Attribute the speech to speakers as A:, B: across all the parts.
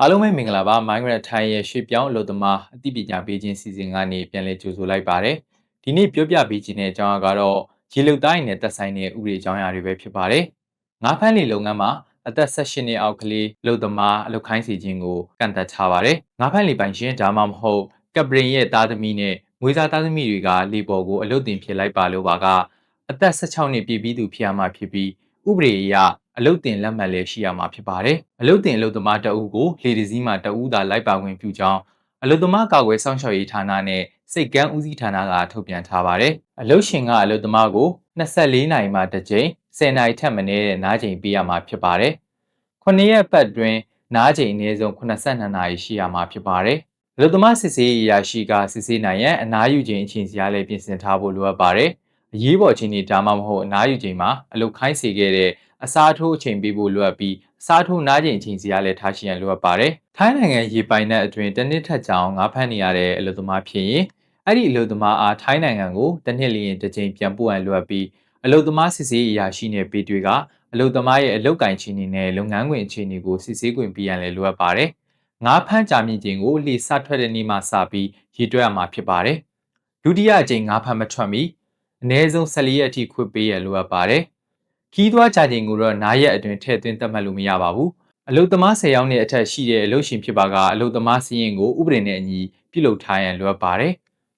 A: အားလုံးပဲမင်္ဂလာပါ Migrant ထိုင်းရဲ့ရွှေ့ပြောင်းအလုပ်သမားအသိပညာပေးခြင်းစီစဉ်ကနေပြန်လည်ကြိုဆိုလိုက်ပါတယ်ဒီနေ့ပြောပြပေးခြင်းတဲ့အကြောင်းအရာကတော့ရေလုတ်တိုင်းနဲ့သက်ဆိုင်တဲ့ဥပဒေအကြောင်းအရာတွေပဲဖြစ်ပါတယ်ငါးဖမ်းလီလုပ်ငန်းမှာအသက်16နှစ်အောက်ကလေးအလုပ်သမားအလုပ်ခိုင်းစီခြင်းကိုကန့်သက်ထားပါတယ်ငါးဖမ်းလီပိုင်ရှင်ဒါမှမဟုတ်ကပရင်ရဲ့သားသမီးနဲ့မွေးစားသားသမီးတွေကလေပေါ်ကိုအလုပ်တင်ဖြစ်လိုက်ပါလို့ပါကအသက်16နှစ်ပြည့်ပြီးသူဖြစ်ရမှာဖြစ်ပြီးဥပဒေအရ အလုတ်တင်လက်မှတ်လည်းရှိရမှာဖြစ်ပါတယ်။အလုတ်တင်အလုတ်သမားတအုပ်ကိုလေဒီစည်းမှာတအုပ်သာလိုက်ပါဝင်ပြုကြောင်းအလုတ်သမားကာကွယ်စောင့်ရှောက်ရေးဌာနနဲ့စိတ်ကန်းဦးစီးဌာနကထုတ်ပြန်ထားပါတယ်။အလုတ်ရှင်ကအလုတ်သမားကို24နာရီမှတစ်ကြိမ်10နာရီထက်မနည်းတဲ့နားချိန်ပေးရမှာဖြစ်ပါတယ်။ခုနှစ်ရက်ပတ်တွင်နားချိန်အနည်းဆုံး82နာရီရှိရမှာဖြစ်ပါတယ်။အလုတ်သမားစစ်ဆေးအရာရှိကစစ်ဆေးနိုင်ရန်အနားယူခြင်းအချိန်စီအားလည်းပြင်ဆင်ထားဖို့လိုအပ်ပါတယ်။ အရေးပေါ်ခြင်းတွေဒါမှမဟုတ်အနားယူခြင်းမှာအလုတ်ခိုင်းစေခဲ့တဲ့အစားထိုးအချိန်ပေးဖို့လိုအပ်ပြီးအစားထိုးနားကျင်အချိန်စီရလည်းထားရှိရန်လိုအပ်ပါတယ်။ထိုင်းနိုင်ငံရေပိုင်နက်အတွင်းတစ်နှစ်ထက်ကြောင်ငါးဖမ်းနေရတဲ့အလုပ်သမားဖြစ်ရင်အဲ့ဒီအလုပ်သမားအားထိုင်းနိုင်ငံကိုတစ်နှစ်လျင်တစ်ကြိမ်ပြန်ပို့ရန်လိုအပ်ပြီးအလုပ်သမားစစ်ဆေးအရာရှိနဲ့ပေးတွေ့ကအလုပ်သမားရဲ့အလုပ်ကင်ချင်းတွေနဲ့လုပ်ငန်းခွင်အခြေအနေကိုစစ်ဆေးခွင့်ပေးရန်လည်းလိုအပ်ပါတယ်။ငါးဖမ်းကြာမြင့်ခြင်းကိုလှေစထွက်တဲ့နေ့မှစပြီးရည်တွက်ရမှာဖြစ်ပါတယ်။ဒုတိယအကြိမ်ငါးဖမ်းမထွက်မီ အနည်းဆုံး14ရက်အထိခွင့်ပေးရလိုအပ်ပါတယ်။ခီးသွွားကြခြင်းကိုတော့နားရက်အတွင်းထည့်သွင်းသတ်မှတ်လို့မရပါဘူးအလုတ်သမား10ယောက်နဲ့အထက်ရှိတဲ့အလုပ်ရှင်ဖြစ်ပါကအလုတ်သမားစီးရင်ကိုဥပဒေနဲ့အညီပြုလုပ်ထားရန်လိုအပ်ပါတယ်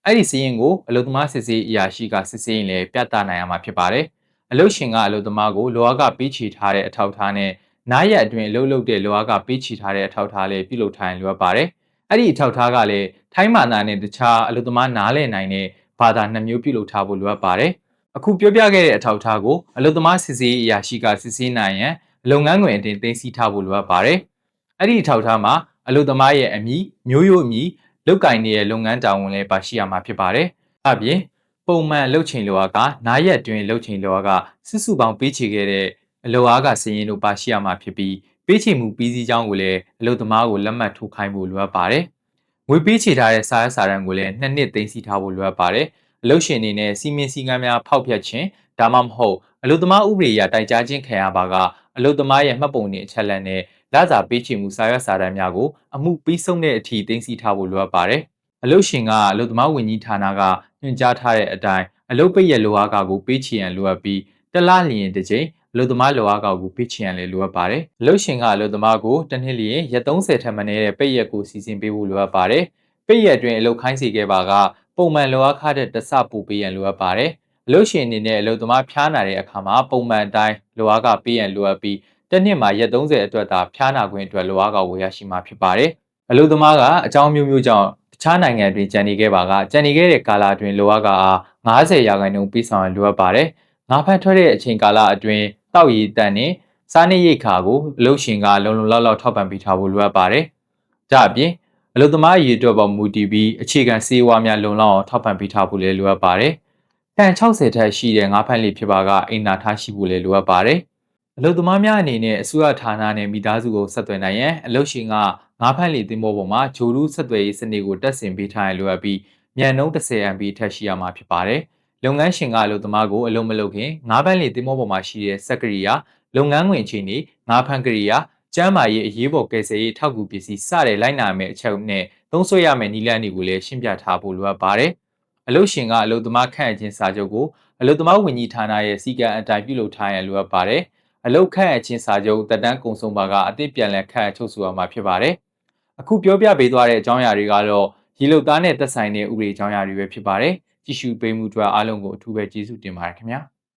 A: အဲ့ဒီစီးရင်ကိုအလုတ်သမားစစ်ဆေးအရာရှိကစစ်ဆေးရင်လည်းပြသနိုင်ရမှာဖြစ်ပါတယ်အလုတ်ရှင်ကအလုတ်သမားကိုလောကပေးချီထားတဲ့အထောက်အထားနဲ့နားရက်အတွင်းအလုပ်လုပ်တဲ့လောကပေးချီထားတဲ့အထောက်အထားလေးပြုလုပ်ထားရင်လိုအပ်ပါတယ်အဲ့ဒီအထောက်အထားကလည်းထိုင်းမာနာနဲ့တခြားအလုတ်သမားနားလည်နိုင်တဲ့ ဘာသာနှစ်မျိုးပြုလုပ်ထားဖို့လိုအပ်ပါတယ်။အခုပြောပြခဲ့တဲ့အထောက်အထားကိုအလုပ်သမားစစ်ဆေးအရာရှိကစစ်ဆေးနိုင်ရန်လုပ်ငန်းခွင်အတင်သိမ်းဆည်းထားဖို့လိုအပ်ပါတယ်။အဲ့ဒီအထောက်အထားမှာအလုပ်သမားရဲ့အမည်မျိုးရိုးအမည်လုတ်ကင်နေတဲ့လုပ်ငန်းတာဝန်လည်းပါရှိရမှာဖြစ်ပါတယ်။အပြင်ပုံမှန်လှုပ်ချိန်လောကနားရက်တွင်လှုပ်ချိန်လောကစစ်စုပေါင်းပေးချေခဲ့တဲ့အလုပ်အားကစည်ရင်တို့ပါရှိရမှာဖြစ်ပြီးပေးချေမှုပြီးစီးကြောင်းကိုလည်းအလုပ်သမားကိုလက်မှတ်ထိုးခိုင်းဖို့လိုအပ်ပါတယ်။ ငွေပေးချေထားတဲ့စာရွက်စာတမ်းကိုလည်းနှစ်နှစ်သိမ်းဆည်းထားဖို့လိုအပ်ပါတယ်။အလုပ်ရှင်အနေနဲ့စီမင်းစည်းကမ်းများဖောက်ဖျက်ခြင်းဒါမှမဟုတ်အလုပ်သမားဥပဒေအရတိုင်ကြားခြင်းခံရပါကအလုပ်သမားရဲ့မှတ်ပုံတင်အချက်လက်နဲ့လစာပေးချေမှုစာရွက်စာတမ်းများကိုအမှုပြီးဆုံးတဲ့အထိသိမ်းဆည်းထားဖို့လိုအပ်ပါတယ်။အလုပ်ရှင်ကအလုပ်သမားဝန်ကြီးဌာနကညွှန်ကြားထားတဲ့အတိုင်းအလုပ်ပိတ်ရလိုအားကကိုပေးချေရန်လိုအပ်ပြီး တလားလျင်တစ်ကြိမ်အလုပ်သမားလိုအားကကိုပေးချေရန်လည်းလိုအပ်ပါတယ်။အလုပ်ရှင်ကအလုပ်သမားကိုတစ်နှစ်လျင်ရက်30ထက်မနည်းတဲ့ပိတ်ရက်ကိုစီစဉ်ပေးဖို့လိုအပ်ပါတယ်။ပိတ်ရက်တွင်အလုပ်ခိုင်းစီခဲ့ပါကပုံမှန်လိုအပ်ခတဲ့တဆပို့ပေးရန်လိုအပ်ပါတယ်။အလုပ်ရှင်အနေနဲ့အလုပ်သမားဖျားနာတဲ့အခါမှာပုံမှန်အတိုင်းလိုအပ်ကပေးရန်လိုအပ်ပြီးတစ်နှစ်မှာရက်30အတွက်သာဖျားနာခွင့်အတွက်လိုအပ်ကဝယ်ရရှိမှာဖြစ်ပါတယ်။အလုပ်သမားကအကြောင်းမျိုးမျိုးကြောင့်တခြားနိုင်ငံတွင်ကြံနေခဲ့ပါကကြံနေခဲ့တဲ့ကာလအတွင်းလိုအပ်ကအား90ရာခိုင်နှုန်းပေးဆောင်ရန်လိုအပ်ပါတယ်။ ငါးဖက်ထွက်တဲ့အချိန်ကာလအတွင်းတောက်ရည်တန်နဲ့စားနပ်ရိက္ခာကိုအလုပ်ရှင်ကလုံလုံလောက်လောက်ထောက်ပံ့ပေးထားဖို့လိုအပ်ပါတယ်။ဒါအပြင်အလုပ်သမားရည်အတွက်ပေါ်မူတည်ပြီးအခြေခံစေဝါများလုံလောက်အောင်ထောက်ပံ့ပေးထားဖို့လည်းလိုအပ်ပါတယ်။တန်60ထက်ရှိတဲ့ငါးဖက်လေးဖြစ်ပါကအိမ်နာထားရှိဖို့လည်းလိုအပ်ပါတယ်။အလုပ်သမားများအနေနဲ့အစိုးရဌာနနဲ့မိသားစုကိုဆက်သွယ်နိုင်ရန်အလုပ်ရှင်ကငါးဖက်လေးတင်ပေါ်ပေါ်မှာဂျိုလူဆက်သွယ်ရေးစနစ်ကိုတက်ဆင်ပေးထားရလိုအပ်ပြီးမြန်နှုန်း 10MB ထက်ရှိရမှာဖြစ်ပါတယ်။ လုပ်ငန်းရှင်ကအလုပ်သမားကိုအလုပ်မလုပ်ခင်ငါးဖက်လေးတင်ပေါ်ပေါ်မှာရှိတဲ့စက်ကရိယာလုပ်ငန်းဝင်ချိန်တွေငါးဖန်ကရိယာကျန်းမာရေးအရေးပေါ်ကယ်ဆယ်ရေးထောက်ကူပစ္စည်းစတဲ့လိုက်နာမယ့်အချက်နဲ့သုံးဆွဲရမယ့်နည်းလမ်းတွေကိုလည်းရှင်းပြထားဖို့လိုအပ်ပါတယ်။အလုပ်ရှင်ကအလုပ်သမားခန့်အပ်ခြင်းစာချုပ်ကိုအလုပ်သမားဝန်ကြီးဌာနရဲ့စီကံအတိုင်းပြုလုပ်ထားရန်လိုအပ်ပါတယ်။အလုပ်ခန့်အပ်ခြင်းစာချုပ်တက်တန်းကုံဆုံးပါကအသစ်ပြန်လည်ခန့်အပ်ချုပ်ဆိုရမှာဖြစ်ပါတယ်။အခုပြောပြပေးသွားတဲ့အကြောင်းအရာတွေကတော့ရေလုတ်သားနဲ့သက်ဆိုင်တဲ့ဥပဒေအကြောင်းအရာတွေပဲဖြစ်ပါတယ်။ ကြည့်ရှုပေးမှုအတွက်အားလုံးကိုအထူးပဲကျေးဇူးတင်ပါတယ်ခင်ဗျာ။